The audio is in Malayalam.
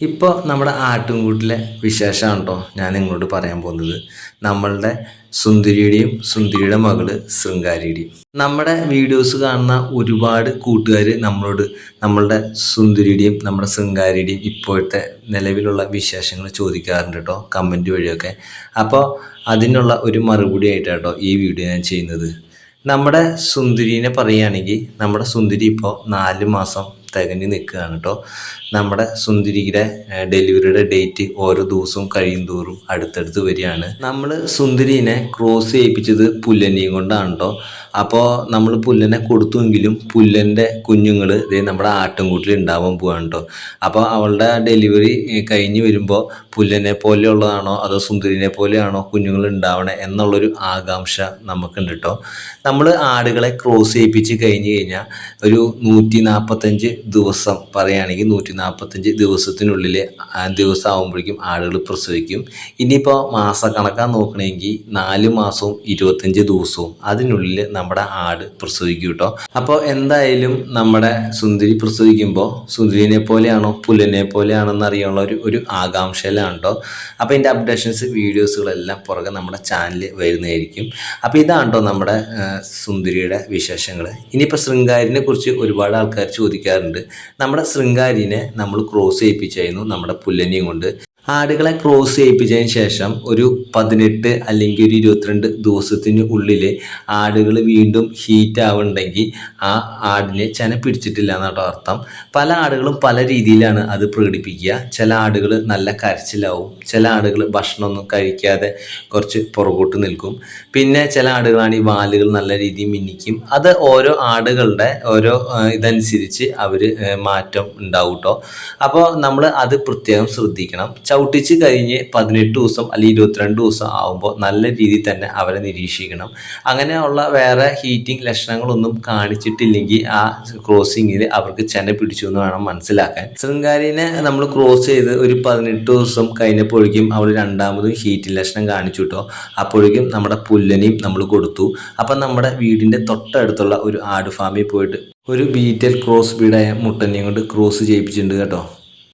ഇപ്പോൾ നമ്മുടെ ആട്ടുംകൂട്ടിലെ വിശേഷമാണ് കേട്ടോ ഞാൻ നിങ്ങളോട് പറയാൻ പോകുന്നത്. നമ്മളുടെ സുന്ദരിയുടെയും സുന്ദരിയുടെ മകൾ ശൃംഗാരിയുടെയും. നമ്മുടെ വീഡിയോസ് കാണുന്ന ഒരുപാട് കൂട്ടുകാർ നമ്മളോട് നമ്മളുടെ സുന്ദരിയുടെയും നമ്മുടെ ശൃംഗാരിയുടെയും ഇപ്പോഴത്തെ നിലവിലുള്ള വിശേഷങ്ങൾ ചോദിക്കാറുണ്ട് കേട്ടോ കമന്റ് വഴിയൊക്കെ. അപ്പോൾ അതിനുള്ള ഒരു മറുപടി ആയിട്ടാട്ടോ ഈ വീഡിയോ ഞാൻ ചെയ്യുന്നത്. നമ്മുടെ സുന്ദരിനെ പറയുകയാണെങ്കിൽ നമ്മുടെ സുന്ദരി ഇപ്പോൾ നാല് മാസം തികഞ്ഞ് നിൽക്കുകയാണ് കേട്ടോ നമ്മുടെ സുന്ദരിയുടെ ഡെലിവറിയുടെ ഡേറ്റ് ഓരോ ദിവസവും കഴിയും തോറും അടുത്തടുത്ത് വരികയാണ്. നമ്മൾ സുന്ദരിനെ ക്രോസ് ചെയ്യിപ്പിച്ചത് പുല്ലനെയും കൊണ്ടാണ് കേട്ടോ അപ്പോൾ നമ്മൾ പുല്ലനെ കൊടുത്തുവെങ്കിലും പുല്ലന്റെ കുഞ്ഞുങ്ങൾ ഇതേ നമ്മുടെ ആട്ടിൻകൂട്ടിൽ ഉണ്ടാവാൻ പോവാണ് കേട്ടോ അപ്പോൾ അവളുടെ ഡെലിവറി കഴിഞ്ഞ് വരുമ്പോൾ പുല്ലനെ പോലെയുള്ളതാണോ അതോ സുന്ദരിനെ പോലെയാണോ കുഞ്ഞുങ്ങൾ ഉണ്ടാവണേ എന്നുള്ളൊരു ആകാംക്ഷ നമുക്കുണ്ട് കേട്ടോ നമ്മൾ ആടുകളെ ക്രോസ് ചെയ്യിപ്പിച്ച് കഴിഞ്ഞ് കഴിഞ്ഞാൽ ഒരു നൂറ്റി നാൽപ്പത്തഞ്ച് ദിവസം പറയുകയാണെങ്കിൽ നൂറ്റി നാൽപ്പത്തഞ്ച് ദിവസത്തിനുള്ളിൽ ദിവസം ആകുമ്പോഴേക്കും ആടുകൾ പ്രസവിക്കും ഇനിയിപ്പോൾ മാസക്കണക്കാൻ നോക്കണമെങ്കിൽ നാല് മാസവും ഇരുപത്തഞ്ച് ദിവസവും അതിനുള്ളിൽ നമ്മുടെ ആട് പ്രസവിക്കും കേട്ടോ. അപ്പോൾ എന്തായാലും നമ്മുടെ സുന്ദരി പ്രസവിക്കുമ്പോൾ സുന്ദരിനെ പോലെയാണോ പുല്ലിനെ പോലെയാണോ എന്നറിയാനുള്ള ഒരു ഒരു ആകാംക്ഷയിലാണ് കേട്ടോ. അപ്പോൾ ഇതിന്റെ അപ്ഡേഷൻസ് വീഡിയോസുകളെല്ലാം പുറകെ നമ്മുടെ ചാനലിൽ വരുന്നതായിരിക്കും. അപ്പോൾ ഇതാണ് കേട്ടോ നമ്മുടെ സുന്ദരിയുടെ വിശേഷങ്ങൾ ഇനിയിപ്പോൾ ശൃംഗാരിനെ കുറിച്ച് ഒരുപാട് ആൾക്കാർ ചോദിക്കാറുണ്ട്. നമ്മുടെ ശൃംഗാരിനെ നമ്മൾ ക്രോസ് ചെയ്യിപ്പിച്ചായിരുന്നു നമ്മുടെ പുല്ലനെയും കൊണ്ട്. ആടുകളെ ക്രോസ് ചെയ്യിപ്പിച്ചതിന് ശേഷം ഒരു പതിനെട്ട് അല്ലെങ്കിൽ ഒരു ഇരുപത്തിരണ്ട് ദിവസത്തിന് ഉള്ളിൽ ആടുകൾ വീണ്ടും ഹീറ്റ് ആവുന്നുണ്ടെങ്കിൽ ആ ആടിനെ ചെന പിടിച്ചിട്ടില്ല എന്നാട്ടോ അർത്ഥം. പല ആടുകളും പല രീതിയിലാണ് അത് പ്രകടിപ്പിക്കുക. ചില ആടുകൾ നല്ല കരച്ചിലാവും. ചില ആടുകൾ ഭക്ഷണമൊന്നും കഴിക്കാതെ കുറച്ച് പുറകോട്ട് നിൽക്കും. പിന്നെ ചില ആടുകളാണ് ഈ വാലുകൾ നല്ല രീതിയിൽ മിന്നിക്കും. അത് ഓരോ ആടുകളുടെ ഓരോ ഇതനുസരിച്ച് അവർ മാറ്റം ഉണ്ടാവും കേട്ടോ അപ്പോൾ നമ്മൾ അത് പ്രത്യേകം ശ്രദ്ധിക്കണം. ചവിട്ടിച്ച് കഴിഞ്ഞ് പതിനെട്ട് ദിവസം അല്ലെങ്കിൽ ഇരുപത്തിരണ്ട് ദിവസം ആകുമ്പോൾ നല്ല രീതിയിൽ തന്നെ അവരെ നിരീക്ഷിക്കണം. അങ്ങനെയുള്ള വേറെ ഹീറ്റിംഗ് ലക്ഷണങ്ങളൊന്നും കാണിച്ചിട്ടില്ലെങ്കിൽ ആ ക്രോസിങ്ങിൽ അവർക്ക് ചെന പിടിച്ചു എന്ന് വേണം മനസ്സിലാക്കാൻ. ശൃംഗാരിനെ നമ്മൾ ക്രോസ് ചെയ്ത് ഒരു പതിനെട്ട് ദിവസം കഴിഞ്ഞപ്പോഴേക്കും അവൾ രണ്ടാമതും ഹീറ്റിംഗ് ലക്ഷണം കാണിച്ചു കേട്ടോ അപ്പോഴേക്കും നമ്മുടെ പുല്ലനെയും നമ്മൾ കൊടുത്തു. അപ്പം നമ്മുടെ വീടിന്റെ തൊട്ടടുത്തുള്ള ഒരു ആട് ഫാമിൽ പോയിട്ട് ഒരു ബീറ്റൽ ക്രോസ് ബീഡായ മുട്ടനെയും കൊണ്ട് ക്രോസ് ചെയ്യിപ്പിച്ചിട്ടുണ്ട് കേട്ടോ.